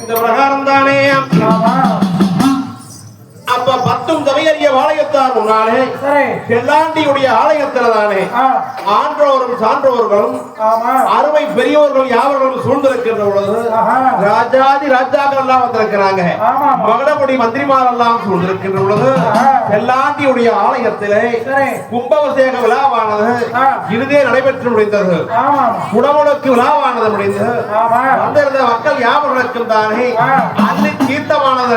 இந்த பிரகாரம் தானே? அப்ப பத்தும் வாளையத்தார் முன்னாலே செல்லாண்டியுடைய ஆலயத்துல தானே ஆன்றோரும் சான்றோர்களும் அருமை பெரியவர்கள் யாவர்களும் சூழ்ந்திருக்கின்ற பொழுது. ராஜாதி ராஜாக்கள் எல்லாம் வந்திருக்கிறாங்க. மகடபடி மந்திரிமார் எல்லாம் சூழ்ந்திருக்கின்ற பொழுது. செல்லாண்டியுடைய ஆலயத்திலே கும்பாபிஷேக விழாவானது. இறுதியே நடைபெற்று முடிந்தது. குடமுழுக்கு விழாவானது முடிந்தது. வந்திருந்த மக்கள் யாவர்களுக்கும் தானே. அள்ளி தீர்த்தமானது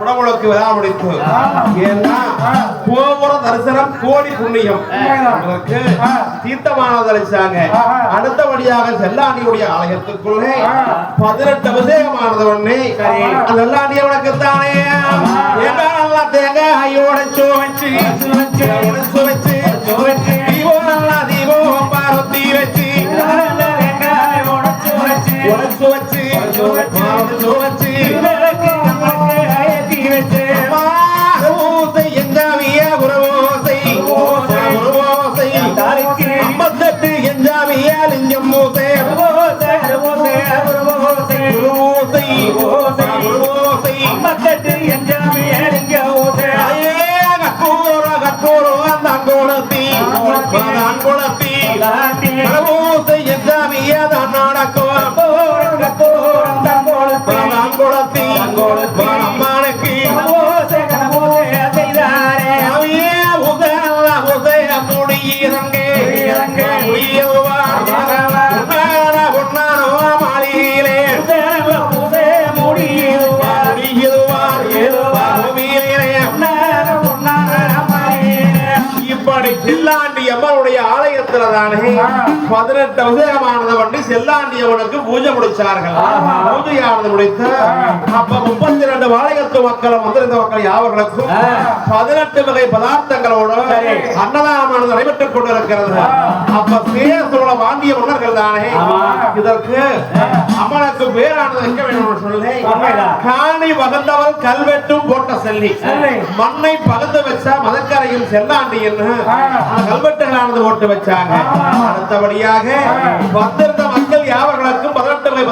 குடமுழுக்கு விழா முடித்து. ஏன்னா. கோபுர தரிசனம் கோடி புண்ணியம். உங்களுக்கு. தீர்த்தமானது அளிச்சாங்க. ஆஹா. அடுத்தபடியாக செல்லாண்டியுடைய ஆலயத்துக்குள்ளே. பதினெட்டு அபிஷேகமானது ஒண்ணு. அந்த செல்லாண்டிய உனக்குத்தானே நல்லா தேங்காயோட சுவச்சு. உடைச்சு வச்சு தீபம் நல்லா தீபம் பாரத்தி வச்சு. உடைச்சு வச்சு பாரத்தி ahora con பதினெட்டு அபிஷேகமானது வந்து செல்லாண்டி அம்மனுக்கு பூஜை முடிச்சார்கள். பூஜையானது முடித்து அப்ப முப்பத்தி ரெண்டு வாழையத்து மக்கள் வந்திருந்த மக்கள் யாவர்களுக்கும் பதினெட்டு வகை பதார்த்தங்களோடு அன்னதானமானது நடைபெற்றுக் கொண்டிருக்கிறது. அப்ப சேசோட வாண்டிய மன்னர்கள் தானே? இதற்கு அம்மனுக்கு பேரானது வைக்க வேண்டும் என்று சொல்லி. காணி வகந்தவள் கல்வெட்டும் போட்ட செல்லி. மண்ணை பகுந்து வச்சா மதக்கரையும் செல்லாண்டி என்று கல்வெட்டுகளானது போட்டு வச்சாங்க. அடுத்தபடியாக வந்திருந்த மக்கள் யாவர்களுக்கும் பதினெட்டு வகை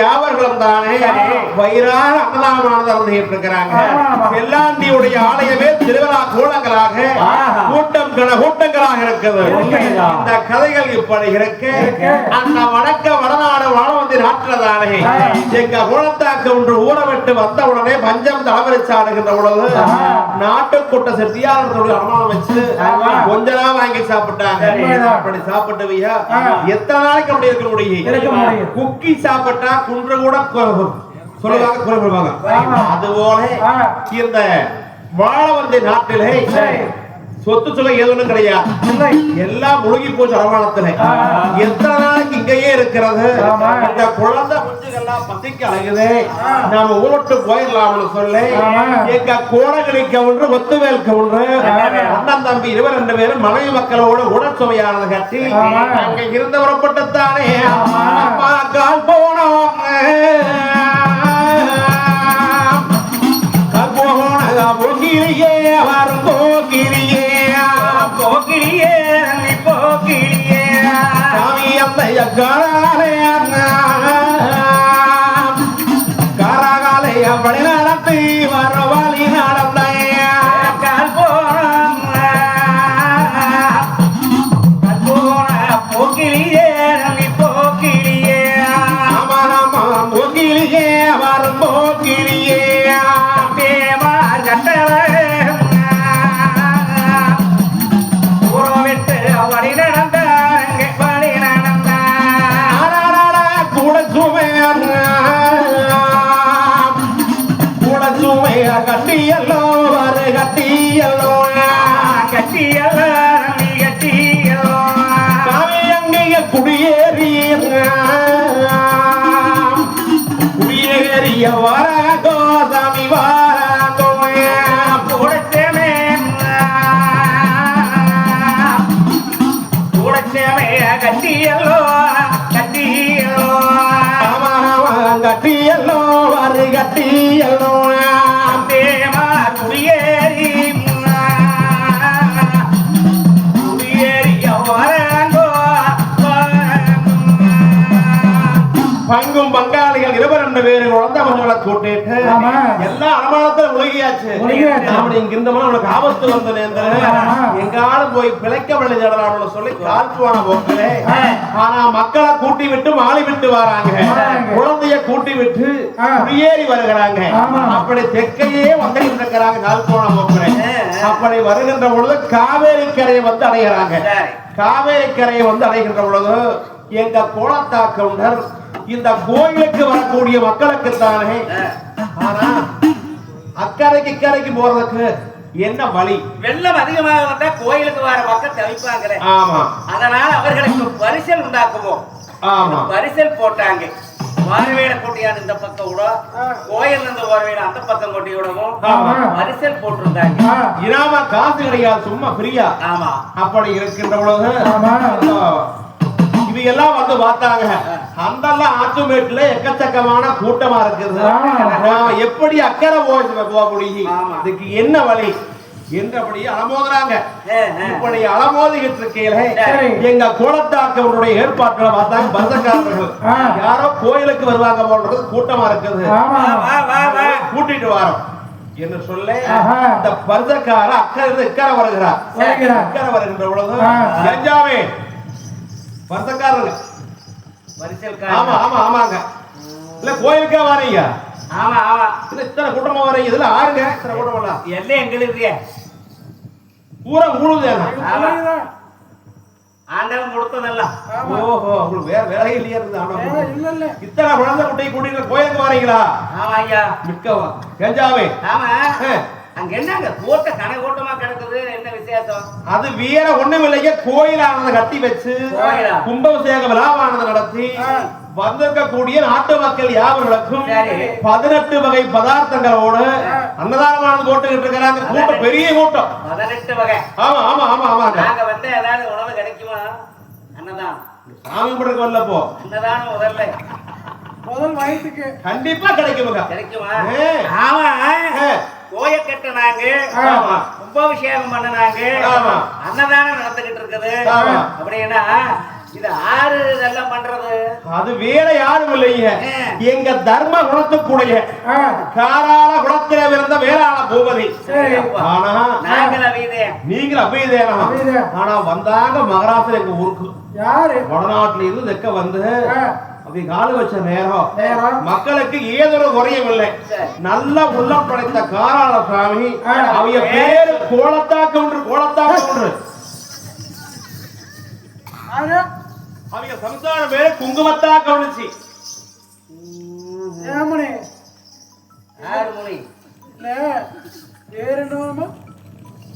யாவர்களும் தானே வயிறார அன்னதானமானது அருந்திட்டு இருக்கிறாங்க. செல்லாண்டியுடைய ஆலயமே திருவிழா கோலங்களாக. கூட்டம் கூட்டங்களாக இருக்குது உண்மைதான். இந்த கதைகள் இப்படி இருக்கு இருக்கு. அந்த வடக்க வடநாடு வாழ வந்து நாட்டுறதானே ஆ. எங்க குளத்தாக்கு ஒன்று ஊற விட்டு வந்த உடனே பஞ்சம் பொழுது ஆஹா. நாட்டுக்கூட்ட செட்டியாரத்தோட அனுமானம் வச்சு. கொஞ்ச நாள் வாங்கி சாப்பிட்டாங்க. அப்படி சாப்பிட்டுவியா. எத்தனை நாளைக்கு அப்படி இருக்க முடியும். குக்கி சாப்பிட்டா குன்று கூட சொல்லுவாங்க குறைப்படுவாங்க ஆமா. அதுபோல ஆ. இந்த வாழ வந்த நாட்டிலே. சொத்து சொல்ல எதுவும் கிடையாது எல்லாம் முழுகி போச்சு அரவாணத்துல. எத்தனை நாளைக்கு இங்கேயே இருக்கிறது. இந்த குழந்தை குஞ்சுகள்லாம் பசிக்கு அழகுது. நாம ஊருக்கு போயிடலாம்னு சொல்லி. எங்க கோடகிரி கவுன்று ஒத்துவேல் கவுன்று. அண்ணன் தம்பி இருவர் ரெண்டு பேரும் மனைவி மக்களோடு உடற்சுவையானது கட்டி. அங்க இருந்து புறப்பட்டுத்தானே கால் போனோம் கால் போன வரும் அந்த காராலய காராகாலய வழி நடத்தி வர வழி நடந்தைய கால் போன கால் போன போக்கிரியே நீ போக்கிரியே ஆமா ஆமா போக்கிரியே வரும் போக்கிரியே ஆமா. எல்லா அனுமானத்துல இங்க உனக்கு ஆபத்து வந்த நேரத்துல ஆமா. எங்காலும் போய் பிழைக்க விளைஞ்சிடலாம்னு சொல்லி கால்ச்சுவான போக்கலே ஆனா மக்களை கூட்டி விட்டு மாறி விட்டு வராங்க. குழந்தைய கூட்டி விட்டு. குடியேறி வருகிறாங்க. அப்படி தெற்கையே வந்துட்டு இருக்கிறாங்க கால்ச்சுவான போக்கலே அப்படி வருகின்ற பொழுது காவேரி கரையை வந்து அடைகிறாங்க. காவேரி கரையை வந்து அடைகின்ற பொழுது எங்க கோலத்தா கவுண்டர் இந்த கோயிலுக்கு வரக்கூடிய மக்களுக்கு தானே? ஆனா அக்கறைக்கு இக்கரைக்கு போறதுக்கு என்ன வழி? வெள்ளம் அதிகமாக வந்தா கோயிலுக்கு வர மக்கள் தவிப்பாங்களே. ஆமா. அதனால அவர்களுக்கு பரிசல் உண்டாக்குவோம். ஆமா. பரிசல் போட்டாங்க. வாரவேட கூட்டியான இந்த பக்கம் கோயில் இருந்து வாரவேட அந்த பக்கம் கொட்டி விடவும். ஆமா. பரிசல் போட்டிருந்தாங்க. இனாம காசு கிடையாது சும்மா ஃப்ரீயா? ஆமா. அப்படி இருக்கின்ற பொழுது ஆமா. இது எல்லாம் வந்து பார்த்தாங்க. அந்தெல்லாம் ஆத்துமேட்டுல எக்கச்சக்கமான கூட்டமா இருக்குது எப்படி அக்கறை போய் போக முடியும் ஆமா. இதுக்கு என்ன வழி என்றபடி அலமோதுறாங்க. இப்படி அலமோதிக்கிட்டு இருக்கையில. எங்க கோலத்தாக்கவருடைய ஏற்பாட்டுல பார்த்தாங்க பந்தக்காரர்கள் ஆ. யாரோ கோயிலுக்கு வருவாங்க போன்றது கூட்டமா இருக்குது ஆமா வா, வா, வா, வா. கூட்டிட்டு வரோம் என்று சொல்ல. இந்த பர்தக்கார அக்கறை இக்கரை வருகிறார். இக்கரை வருகின்ற பொழுது ஆ. ஆமா ஆமா ஆமாங்க. இல்ல கோயிலுக்கா வரீங்க. ஆமா ஆமா. இல்ல இத்தனை கூட்டமா வரீங்க? இதுல ஆறுங்க. இத்தனை கூட்டமா எல்லாம் எங்களுக்கு பூரா ஆமா. ஆண்டவன் கொடுத்ததெல்லாம் ஓஹோ உங்களுக்கு வேற வேலை இல்லையா இருக்குது ஆனா இல்ல இல்ல. இத்தனை குழந்தை குட்டி கூட்டிட்டு கோயிலுக்கு வரீங்களா? ஆமா ஐயா. மிக்கவா. கஞ்சாவே. ஆமா. அங்க என்னங்க கூட்ட கன கூட்டமா கிடக்குது? என்ன விசேஷம்? அது வேற ஒண்ணும் இல்லைங்க கோயிலானதை கட்டி வச்சு? கும்பாபிஷேக விழாவானதை நடத்தி வந்திருக்கக்கூடிய நாட்டு மக்கள் யாவர்களுக்கும். பதினெட்டு வகை பதார்த்தங்களோடு அன்னதானமானது போட்டுக்கிட்டு இருக்கிறாங்க. கூட்டம் பெரிய கூட்டம். பதினெட்டு வகை. ஆமா ஆமா ஆமா ஆமாங்க நாங்க வந்து ஏதாவது உணவு கிடைக்குமா? அன்னதானம். சாமி கும்பிடுக்கு வரல போ அன்னதானம் முதல்ல. முதல் வயிற்றுக்கு கண்டிப்பா கிடைக்குமா? ஏ. ஆமா. கோய கட்டினாங்க. கும்பாபிஷேகம் பண்ணினாங்க ஆமா. அன்னதானம் நடந்துகிட்டு இருக்குது. அப்படின்னா இது ஆறு இதெல்லாம் பண்றது அது வேற யாரும் இல்லைங்க. எங்க தர்ம குணத்துக்குடைய காரால குணத்தில இருந்த வேளாள பூபதி. ஆனா நாங்கள் அவீதே நீங்க அபயதேனா அபயதே. ஆனா வந்தாங்க மகராசர் எங்க ஊருக்கு யாரு வடநாட்டுல இருந்து தெக்க வந்து அப்படி காலு வச்ச நேரம். மக்களுக்கு ஏதொரு குறையும் இல்லை. நல்ல உள்ளம் படைத்த காராள சாமி. அவங்க பேரு கோலத்தாக்க ஒன்று கோலத்தாக்க ஒன்று. ஆனா, அவங்க சம்சாரம் பேரு குங்குமத்தாக்க ஒண்ணுச்சு ஏமனே ஆறு மணி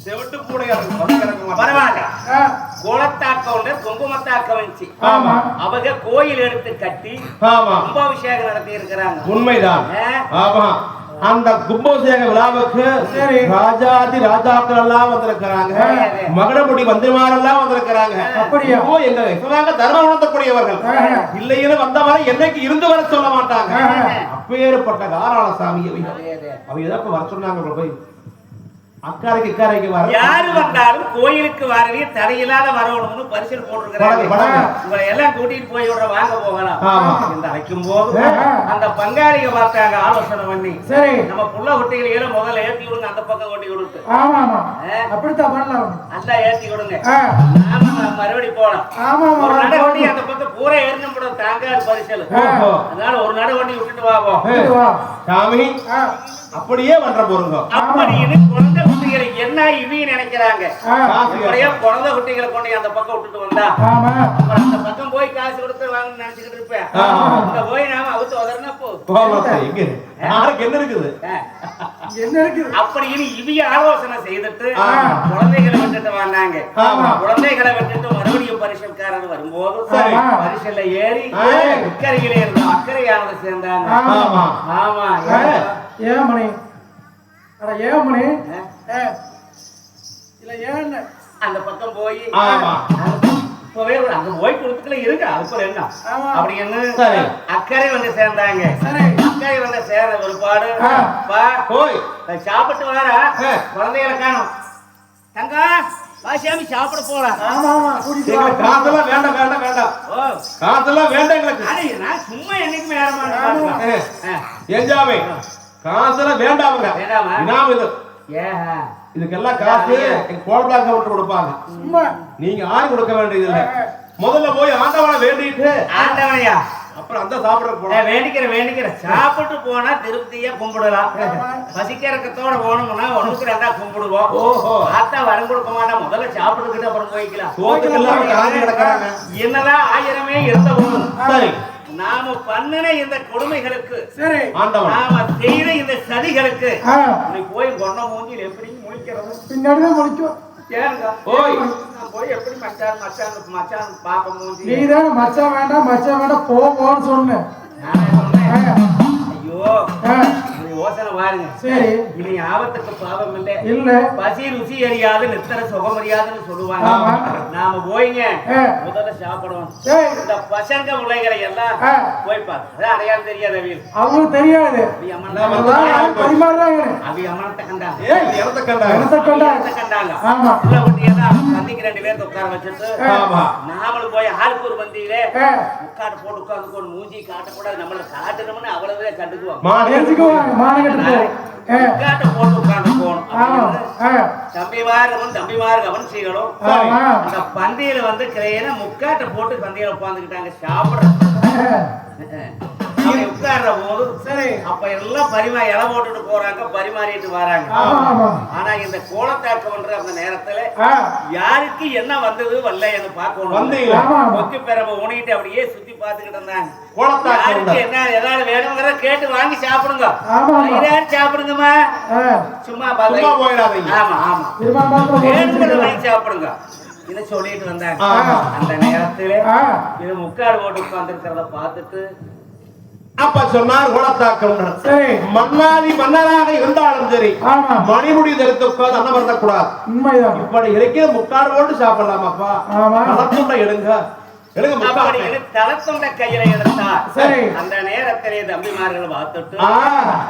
செவிட்டு பூடையாரு பரவாயில்ல. ஆ, குளத்தாக்க குங்குமத்தாக்க வந்துச்சு ஆமா. அவங்க கோயில் எடுத்து கட்டி ஆமா. கும்பாபிஷேகம் நடத்தி இருக்கிறாங்க உண்மைதான் ஆமா. அந்த கும்பாபிஷேக விழாவுக்கு. ராஜாதி ராஜாக்கள் எல்லாம் வந்திருக்கிறாங்க. மகடமுடி மந்திரிமாரெல்லாம் வந்திருக்கிறாங்க. அப்படியா? ஓ எங்க இவங்க தர்ம உணர்த்தக்கூடியவர்கள். இல்லைன்னு வந்தவரை என்னைக்கு இருந்து வர சொல்ல மாட்டாங்க. அப்பேற்பட்ட காராள சாமி அவங்க. அவங்க ஏதாவது வர சொன்னாங்க போய். இக்கரைக்கு வர. யாரு வந்தாலும் கோயிலுக்கு வரவே தடையில்லாத வரணும்னு பரிசல் போட்டிருக்கிறாங்க. உங்களை எல்லாம் கூட்டிட்டு போய் விடுற வாங்க போகலாம். அழைக்கும் போது ஆ. அந்த பங்காளிக பார்த்தாங்க ஆலோசனை பண்ணி. சரி. நம்ம புள்ள குட்டிகளை முதல்ல ஏத்தி விடுங்க அந்த பக்கம் கொண்டு. அப்படித்தான் பண்ணலாம். நல்லா ஏத்தி விடுங்க. மறுபடி போலாம். ஒரு நட வண்டி அந்த பக்கம் பூரா ஏறின கூட தாங்காது பரிசல். அதனால ஒரு நட வண்டி விட்டுட்டு வாவோம் ஏ, வா. சாமி ஆ. அப்படியே பண்ற போறோங்க அப்படின்னு குழந்தை குட்டிகளை என்ன இவங்க நினைக்கிறாங்க? குழந்தை குட்டிகளை கொண்டு அந்த பக்கம் விட்டுட்டு வந்தா. அந்த பக்கம் போய் காசு கொடுத்து வாங்க நினைச்சுக்கிட்டு இருப்பேன். போய் நாம அவுத்து உதறனா போ. என்ன இருக்குது. என்ன இருக்குது? அப்படின்னு இவிய ஆலோசனை செய்துட்டு. குழந்தைகளை விட்டுட்டு வந்தாங்க. ஆமா. குழந்தைகளை விட்டுட்டு மறுபடியும் பரிசல்காரன் வரும்போது சரி. பரிசல்ல ஏறி. அக்கறையிலே இருந்த அக்கறையானது சேர்ந்தாங்க. ஆமா. ஆமா. ஏன் மணி? அட ஏன் மணி? ஆ. ஏ. இல்ல ஏன் அந்த பக்கம் போய். ஆமா. இப்பவே ஒரு அங்க போய் கொடுத்துக்கல இருக்கு அதுக்குள்ள என்ன? சரி. அக்கறை வந்து சேர்ந்தாங்க. சரி. அக்கறை வந்து சேர்ந்த ஒருபாடு ஆ. பா போய். சாப்பிட்டு வர. குழந்தைகளை காணும். தங்கா வாசியாமி சாப்பிட போலாம். ஆமா ஆமா. வேண்டாம் வேண்டாம் வேண்டாம். ஓ. காசெல்லாம் வேண்டாம் எங்களுக்கு. நான் சும்மா என்னைக்குமே ஏறமாட்டேன் ஏ, ஏஞ்சாமே காசெல்லாம் வேண்டாமுங்க. வேண்டாமா? இது. இதுக்கெல்லாம் காசு கோல்பிளாக் கவுண்டர் கொடுப்பாங்க. சும்மா. நீங்க யாரும் கொடுக்க வேண்டியது இல்ல. முதல்ல போய் ஆண்டவனை வேண்டிட்டு. ஆண்டவனையா? அப்புறம் அந்த சாப்பிட போலாம். நான் வேண்டிக்கிறேன் வேண்டிக்கிறேன் சாப்பிட்டு போனா திருப்தியா கும்பிடலாம். பசிக்கிறக்கத்தோட போனோம்னா ஒண்ணுக்கு ரெண்டா கும்பிடுவோம். ஓஹோ. பார்த்தா வரம் கொடுக்க மாட்டா. முதல்ல சாப்பிட்டுக்கிட்டு அப்புறம் போய்க்கலாம். என்னதான் ஆயிரமே இருந்த போதும் சரி. நாம பண்ணின இந்த கொடுமைகளுக்கு சரி. ஆண்டவன். நாம செய்த இந்த சதிகளுக்கு. நீ போய் கொண்ட மூஞ்சில் எப்படி முழிக்கிறது? பின்னாடி ஓய் நான் போய் எப்படி மச்சான் மச்சான் மச்சான் பாப்ப மூஞ்சி? நீ தான் மச்சான் வேண்டாம் மச்சான் வேண்டாம் போ போன்னு சொன்னேன். ஐயோ. யோசனை பாருங்க சரி. இனி ஆபத்துக்கு பாவம் இல்லை. இல்ல. பசி ருசி அறியாது நித்தர சுகம் அறியாதுன்னு சொல்லுவாங்க. நாம போய்ங்க. முதல்ல சாப்பிடுவோம். இந்த பசங்க பிள்ளைகளை எல்லாம். போய் பாரு. அடையாளம் தெரியாத வீடு அவங்களுக்கு தெரியாது. பரிமாறுறாங்க அவி அம்மனத்தை கண்டாங்க. இடத்த கண்டாங்க? இடத்த கண்டாங்க? ஆமா. உள்ள குட்டியெல்லாம் சந்திக்கு ரெண்டு பேர்த்த உட்கார வச்சுட்டு ஆமா. நாமளும் போய் ஆளுக்கு ஒரு பந்தியிலே ஆ. உட்கார போட்டு உட்காந்து மூஞ்சி காட்டக்கூடாது. நம்மள காட்டணும்னு அவ்வளவே கண்டுக்குவாங்க. மாடு தெரிஞ்சுக்குவாங்க மானங்கட்டு போய் ஆ. உட்காட்ட போட்டு உட்காந்து போகணும் ஆமா. அப்படின்னு ஆ. தம்பிமார்களும் தம்பிமார் கவனிச்சுகளும் ஆமா. அந்த பந்தியில வந்து கிரையன முக்காட்டை போட்டு பந்தியில உட்காந்துக்கிட்டாங்க சாப்பிடுற உட்கார்ற போது சரி அப்ப எல்லாம் பரிமா இலை போட்டுட்டு போறாங்க பரிமாறிட்டு வராங்க. ஆனா இந்த கோலத்தாக்கம்ன்ற அந்த நேரத்துல. யாருக்கு என்ன வந்தது வரல என்று பார்க்கணும். வந்தீங்களா? ஊனிட்டு அப்படியே சுத்தி பார்த்துக்கிட்டு இருந்தாங்க. கோலத்தாக்கு என்ன ஏதாவது வேணுங்கிற கேட்டு வாங்கி சாப்பிடுங்க. சாப்பிடுங்கம்மா. சும்மா சும்மா பார்த்து போயிடாதீங்க. ஆமா ஆமா. வேணுங்கிறத வாங்கி சாப்பிடுங்க. இதை சொல்லிட்டு வந்தாங்க. அந்த நேரத்துல. இது முக்காடு போட்டு உட்கார்ந்துருக்கிறத பார்த்துட்டு அப்ப சொன்னார் கோலத்தாக்கம் சரி. மன்னாதி மன்னராக இருந்தாலும் சரி ஆமா. மணிமுடி தரித்து உட்கார்ந்து அன்னம் பண்ணக்கூடாது உண்மைதான். இப்படி இருக்கிற முக்காடு போட்டு சாப்பிடலாமாப்பா? ஆமா. கலத்துண்டை எடுங்க. தளத்துண்ட கையில எடுத்தார். சரி. அந்த நேரத்திலே தம்பிமார்கள் பார்த்துட்டு ஆ.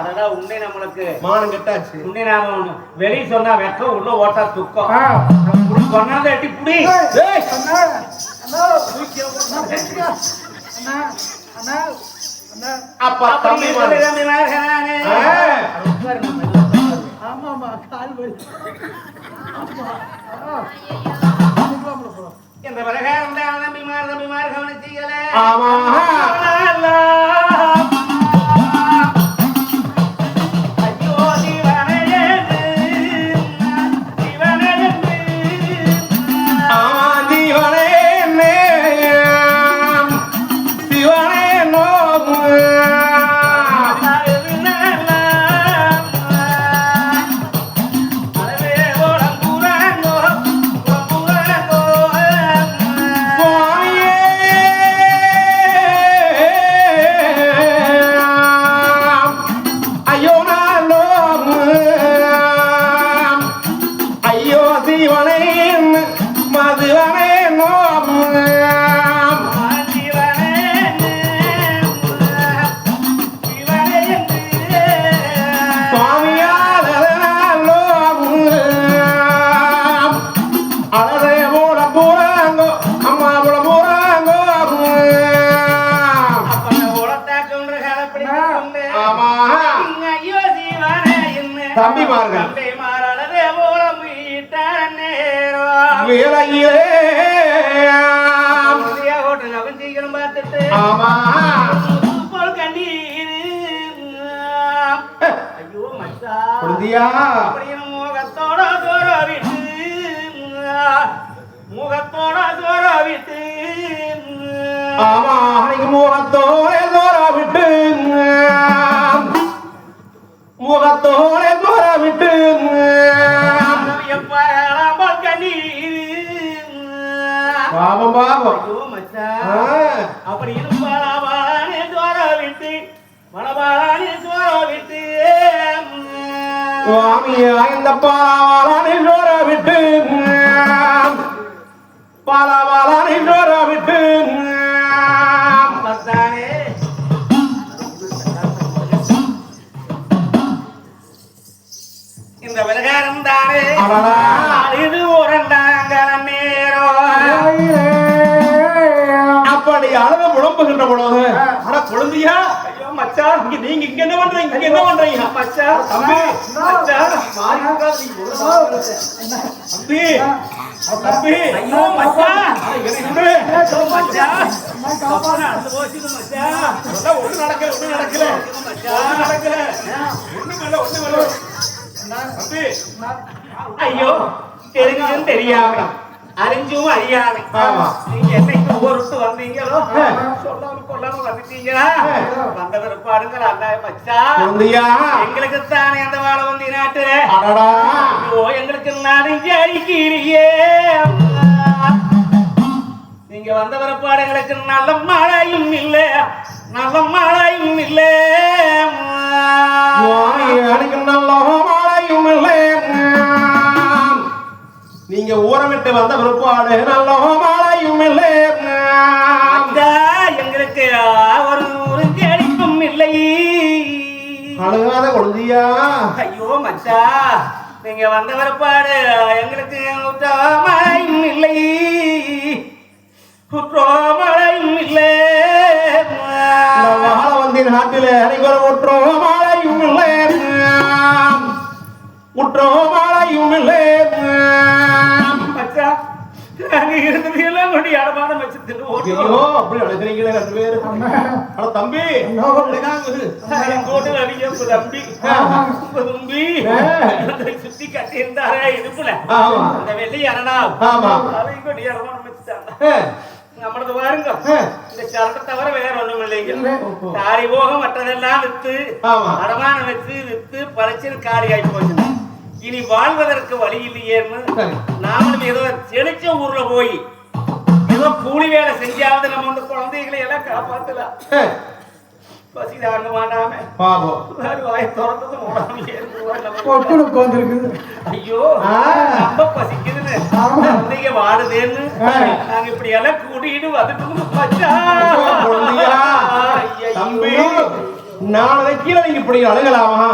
அதெல்லாம் உண்மை நம்மளுக்கு. மானம் கெட்டாச்சு. உண்மை நாம வெளிய சொன்னா வெக்கம் உள்ள ஓட்டா துக்கம். எட்டி புடி. அண்ணா. அண்ணா. அப்ப தம்பி சொல்லி தம்பிமார்களானே. ஆ. உட்காரு நம்ம எல்லாம் உட்காரு. ஆமா ஆமா கால் வலி. இந்த பிரகாரம் தான் தம்பிமார் தம்பிமார் கவனிச்சீங்களே ஆமா நேரம் வேலையிலே சீக்கிரம் பார்த்துட்டு. ஆமா. கண்ணீர். ஐயோ மச்சா. குழந்தையா முகத்தோட தூர விட்டு முகத்தோட விட்டு ஆமா நீங்க முகத்தோட பாவம். பாவம் அப்படின்னு பலபாலானே தோற விட்டு பலபாலானே தோற விட்டு இந்த பாலாவாளானை தோற விட்டு பாலாவாளானை தோற விட்டு பத்தானே இந்த விலகாரம் தானே. இது உரண்டாங்கல நேரம் அப்படி பொழுது அட குழந்தையா ஐயோ மச்சா இங்க நீங்க இங்க என்ன பண்றீங்க இங்க என்ன பண்றீங்க? மச்சா தம்பி மச்சா மாறி உட்கார்ந்து நீ உள்ள வாங்க. தம்பி தம்பி ஐயோ மச்சா. என்ன ஐயோ மச்சா அப்பா நடந்து போச்சுது மச்சா. ஒண்ணும் ஒண்ணும் நடக்கல ஒண்ணும் நடக்கல. ஒண்ணும் நடக்கல. ஒண்ணும் இல்ல ஒண்ணும் இல்ல தம்பி ஐயோ தெரிஞ்சும் தெரியாம அறிஞ்சும் அறியாம. நீங்க என்னைக்கு ஊருக்கு வந்தீங்களோ. சொல்லாம கொள்ளாம வந்துட்டீங்களா. வந்த பிற்பாடுங்கிற அந்த மச்சா. எங்களுக்கு தானே அந்த வாழை வந்து அடடா. ஐயோ எங்களுக்கு நடிஞ்சு அடிக்கிறியே நீங்க வந்த பிற்பாடு எங்களுக்கு நல்ல மழையும் இல்ல. நல்ல மழையும் இல்ல. நீங்க ஊரமிட்டு வந்த பிற்பாடு நல்ல மாலையும் இல்லை எங்களுக்கு ஒரு ஒரு அடிப்பும் இல்லை. அழுகாத குழந்தையா? ஐயோ மச்சா நீங்க வந்த பிற்பாடு எங்களுக்கு குற்றமழையும் இல்லை. குற்றமழையும் இல்லை. வாழ வந்தின் நாட்டிலே அனைவர ஒற்றோ மாலையும் இல்லை. உற்றோ மாலையும் இல்லை. நாங்க இருந்தது எல்லாம் கொண்டு இடமான வச்சு தின்னு ஐயோ ஓட்டுறோம் அப்படி அழுகிறீங்களே ரெண்டு பேரு. அட தம்பி அடிக்க தம்பி. தம்பி. சுத்தி கட்டி இருந்தாரே இடுப்புல. ஆமா. அந்த வெள்ளி அரணா. ஆமா. அதையும் கொண்டு வச்சுட்டாங்க நம்மளது பாருங்க. இந்த சரட்டை தவிர வேற ஒண்ணும் இல்லைங்க தாரி போக மற்றதெல்லாம் வித்து ஆமா. அடமானம் வச்சு வித்து பழச்சு காலி ஆகி போச்சு. இனி வாழ்வதற்கு வழி இல்லையேன்னு. நாமளும் ஏதோ செழிச்ச ஊர்ல போய் ஏதோ கூலி வேலை செஞ்சாவது நம்ம வந்து குழந்தைகளை எல்லாம் காப்பாத்தலாம் பசி தாங்க மாட்டாம. பாவம். வாயை திறந்தது உட்காந்துருக்குது ஐயோ. ரொம்ப பசிக்குதுன்னு. குழந்தைங்க வாடுதேன்னு. நாங்க இப்படி எல்லாம் கூட்டிட்டு வந்துட்டு ஐயையோ. தம்பி நாளைக்கு நீங்க இப்படி அழுகலாமா.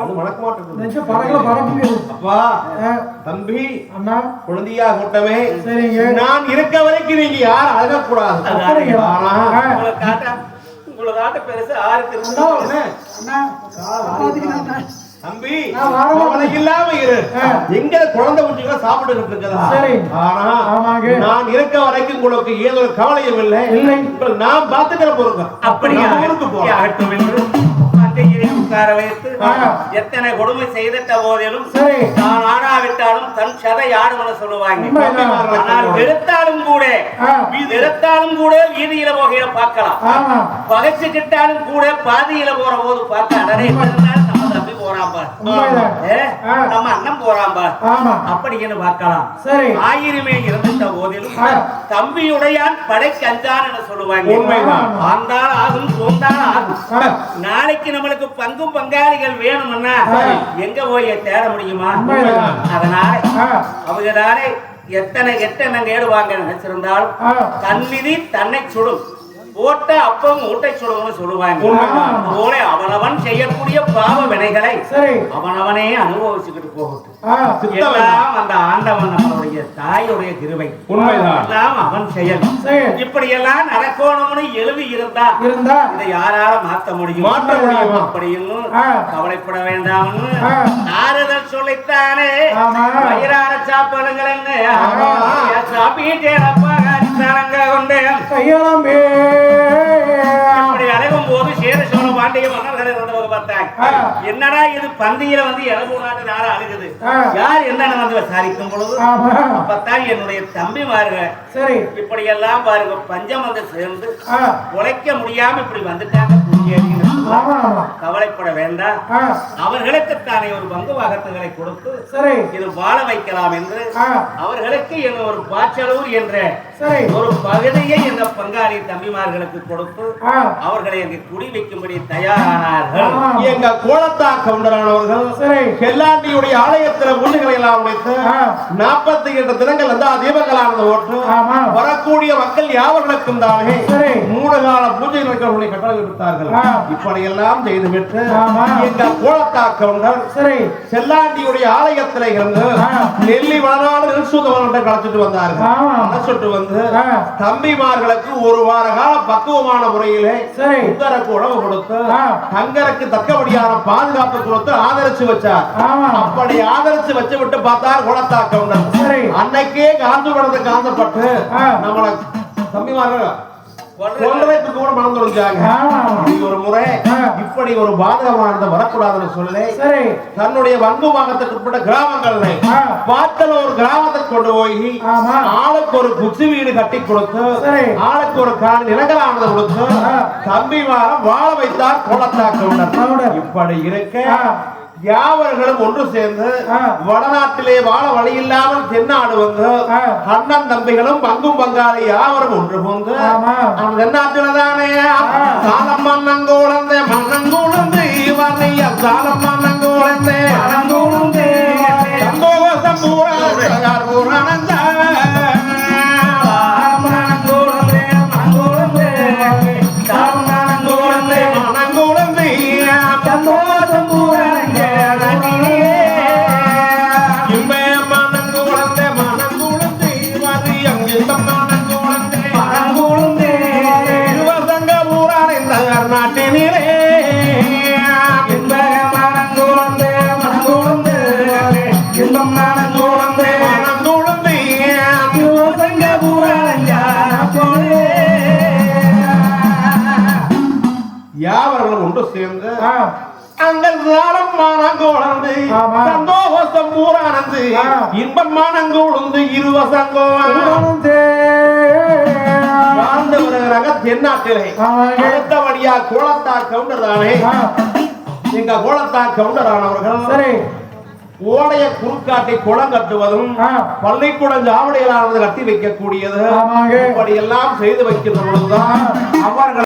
அது மணக்க மாட்டேங்குது நெஞ்ச பறக்கல பறக்குது அப்பா ஆ, தம்பி அண்ணா. குழந்தையா கூட்டமே சரிங்க. நான் இருக்க வரைக்கும் நீங்க யாரும் அழகக்கூடாது? தம்பி இல்லாம இரு. எங்க குழந்தை குட்டிகளை சாப்பிட்டு இருக்குதா சரி. ஆனா ஆமாங்க. நான் இருக்க வரைக்கும் உங்களுக்கு ஏதோ கவலையும் இல்லை. நான் பாத்துக்கிற பொருங்க அப்படியா? உட்கார வைத்து. எத்தனை கொடுமை செய்திட்ட போதிலும். தான் ஆடாவிட்டாலும் தன் சதை ஆடும்னு சொல்லுவாங்க. ஆனால் வெறுத்தாலும் கூட. வெறுத்தாலும் கூட வீதியில போகையில பார்க்கலாம் பகைச்சுக்கிட்டாலும் கூட பாதியில போற போது பார்க்க அடரே நம்ம. நம்ம அண்ணன் ஆமா அப்படின்னு பார்க்கலாம் சரி ஆயிரமே போதிலும். தம்பியுடையான் படைக்கு அஞ்சான் என சொல்லுவாங்க. ஆண்டால் ஆகும் சோந்தால் ஆகும் நாளைக்கு நம்மளுக்கு பங்கும் பங்காளிகள் வேணும்னா. எங்க போய் தேட முடியுமா. அதனால அவங்க தானே எத்தனை எத்தனை கேடுவாங்க நினைச்சிருந்தாலும் ஆ. தன் விதி தன்னை சுடும் போட்ட அப்பம் ஊட்டை சுடும்னு சொல்லுவாங்க. அதுபோல அவனவன் செய்யக்கூடிய பாவ வினைகளை அவனவனே அனுபவிச்சுக்கிட்டு போகட்டும் எல்லாம் அந்த ஆண்டவன் நம்மளுடைய தாயுடைய உண்மைதான். எல்லாம் அவன் செயல் இப்படி எல்லாம் நடக்கணும்னு எழுதி இருந்தா இருந்தா இதை யாரால மாத்த முடியும் மாற்ற முடியுமா? அப்படின்னு. கவலைப்பட வேண்டாம்னு. ஆறுதல் சொல்லித்தானே. வயிறார. சாப்பிட்டேனப்பா சரங்க கொண்டு கையளம்பே அப்படி அழைக்கும் போது சேர பாண்டிய மன்னர்களை பார்த்தாங்க. என்னடா இது பந்தியில வந்து இளவு நாட்டு நார அழுகுது. யார் என்னன்னு வந்து விசாரிக்கும் பொழுது? அப்பத்தான் என்னுடைய தம்பிமாருங்க சரி. இப்படி எல்லாம் பாருங்க பஞ்சம் வந்து சேர்ந்து உழைக்க முடியாம இப்படி வந்துட்டாங்க கவலைப்பட வேண்டாம். ஆ, அவர்களுக்குத்தானே ஒரு பங்கு வாகத்துகளை கொடுத்து இது வாழ வைக்கலாம் என்று அவர்களுக்கு என்ன ஒரு பாச்சலூர் என்ற ஒரு பகுதியை என்ற பங்காளி தம்பிமார்களுக்கு கொடுத்து அவர்களை அங்கு குடி வைக்கும்படி தயாரானார்கள். எங்க கோலத்தா கவுண்டரானவர்கள் சரி செல்லாண்டியுடைய ஆலயத்துல முன்னுகளை எல்லாம் உடைத்து. நாற்பத்தி எட்டு தினங்கள் வந்து தீபங்களானது ஓட்டு. வரக்கூடிய மக்கள் யாவர்களுக்கும் தானே சரி. மூணு கால பூஜை நடக்கக்கூடிய கட்டளை விடுத்தார்கள் ஆ. இப்படி எல்லாம் செய்துவிட்டு. எங்க கோலத்தா கவுண்டர் சரி செல்லாண்டியுடைய ஆலயத்துல இருந்து. நெல்லி வளநாடு நெல்சூதவன்கிட்ட களைச்சிட்டு வந்தார்கள் ஆமா. களைச்சிட்டு வந்து. தம்பிமார்களுக்கு ஒரு வார கால பக்குவமான முறையிலே உத்தரக்கு உணவு கொடுத்து. தங்கருக்கு தக்கபடியான பாதுகாப்பு கொடுத்து ஆதரிச்சு வச்சார். அப்படி ஆதரிச்சு வச்சு விட்டு பார்த்தார் சரி. அன்னைக்கே காந்து படத்துக்கு ஆசைப்பட்டு ஆ. நம்மள தம்பிமார்கள் கொல்றது. கொன்றதுக்கு கூட மனம் இப்படி ஒரு முறை. இப்படி ஒரு பாதகமானது வரக்கூடாதுன்னு சொல்லி சரி தன்னுடைய வங்கு பாகத்துக்கு உட்பட்ட கிராமங்கள்ல ஆ. பாத்தல ஒரு கிராமத்துக்கு கொண்டு போய் ஆமா. ஆளுக்கு ஒரு குச்சி வீடு கட்டி கொடுத்து சரி. ஆளுக்கு ஒரு கால் நிலங்களானது கொடுத்து. தம்பி வாழ வைத்தார். கவுண்டர் இப்படி இருக்க. யாவர்களும் ஒன்று சேர்ந்து. வடநாட்டிலே வாழ வழி இல்லாமல் தென்னாடு வந்து. அண்ணன் தம்பிகளும் பங்கும் பங்காளி யாவரும் ஒன்று ஆமா. அந்த தென்னாட்டில தானே சாலம் மன்னங்கோழந்தே மன்னங்கோழந்து இவரைய சாலம் மன்னங்கோழந்தே மன்னங்கோழந்தே. சம்போக சம்பூரார் பூரணந்த அங்கள். சந்தோஷம் பூரானந்து இருவசங்கோ. வாழ்ந்து வருகிறாங்க தென்னாட்டிலே. அடுத்தபடியா கோலத்தா கவுண்டர் தானே எங்க கோலத்தா கவுண்டர் ஆனவர்கள் சரி ஓடைய குறுக்காட்டை குளம் கட்டுவதும். பள்ளிக்கூடம் ஜாவடிகளானது கட்டி வைக்கக்கூடியது. இப்படி எல்லாம் செய்து வைக்கின்ற பொழுதுதான் அவர்கள்